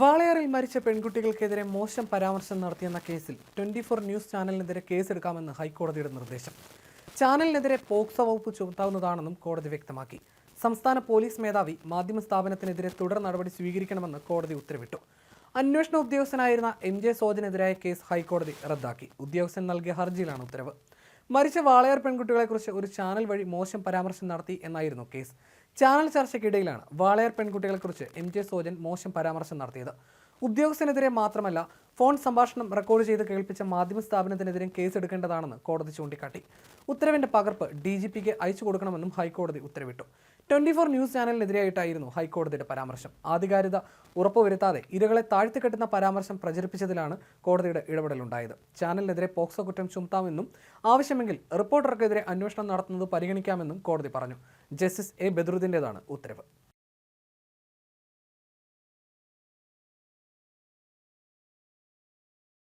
വാളയാറിൽ മരിച്ച പെൺകുട്ടികൾക്കെതിരെ മോശം പരാമർശം നടത്തിയെന്ന കേസിൽ ട്വന്റി ഫോർ ന്യൂസ് ചാനലിനെതിരെ കേസെടുക്കാമെന്ന് ഹൈക്കോടതിയുടെ നിർദ്ദേശം. ചാനലിനെതിരെ പോക്സോ വകുപ്പ് ചുമത്താവുന്നതാണെന്നും കോടതി വ്യക്തമാക്കി. സംസ്ഥാന പോലീസ് മേധാവി മാധ്യമ സ്ഥാപനത്തിനെതിരെ തുടർ നടപടി സ്വീകരിക്കണമെന്ന് കോടതി ഉത്തരവിട്ടു. അന്വേഷണ ഉദ്യോഗസ്ഥനായിരുന്ന എം ജെ സോജനെതിരായ കേസ് ഹൈക്കോടതി റദ്ദാക്കി. ഉദ്യോഗസ്ഥൻ നൽകിയ ഹർജിയിലാണ് ഉത്തരവ്. മരിച്ച വാളയാർ പെൺകുട്ടികളെക്കുറിച്ച് ഒരു ചാനൽ വഴി മോശം പരാമർശം നടത്തി എന്നായിരുന്നു കേസ്. ചാനൽ ചർച്ചയ്ക്കിടയിലാണ് വാളയാർ പെൺകുട്ടികളെക്കുറിച്ച് എം ജെ സോജൻ മോശം പരാമർശം നടത്തിയത്. ഉദ്യോഗസ്ഥനെതിരെ മാത്രമല്ല ഫോൺ സംഭാഷണം റെക്കോർഡ് ചെയ്ത് കേൾപ്പിച്ച മാധ്യമ സ്ഥാപനത്തിനെതിരെ കേസെടുക്കേണ്ടതാണെന്ന് കോടതി ചൂണ്ടിക്കാട്ടി. ഉത്തരവിന്റെ പകർപ്പ് ഡി ജി പിക്ക് അയച്ചു കൊടുക്കണമെന്നും ഹൈക്കോടതി ഉത്തരവിട്ടു. ട്വന്റി ഫോർ ന്യൂസ് ചാനലിനെതിരെയായിട്ടായിരുന്നു ഹൈക്കോടതിയുടെ പരാമർശം. ആധികാരികത ഉറപ്പുവരുത്താതെ ഇരകളെ താഴ്ത്തിക്കെട്ടുന്ന പരാമർശം പ്രചരിപ്പിച്ചതിലാണ് കോടതിയുടെ ഇടപെടലുണ്ടായത്. ചാനലിനെതിരെ പോക്സോ കുറ്റം ചുമത്താമെന്നും ആവശ്യമെങ്കിൽ റിപ്പോർട്ടർക്കെതിരെ അന്വേഷണം നടത്തുന്നത് പരിഗണിക്കാമെന്നും കോടതി പറഞ്ഞു. ജസ്റ്റിസ് എ ബദ്രുദ്ദീന്റെതാണ് ഉത്തരവ്.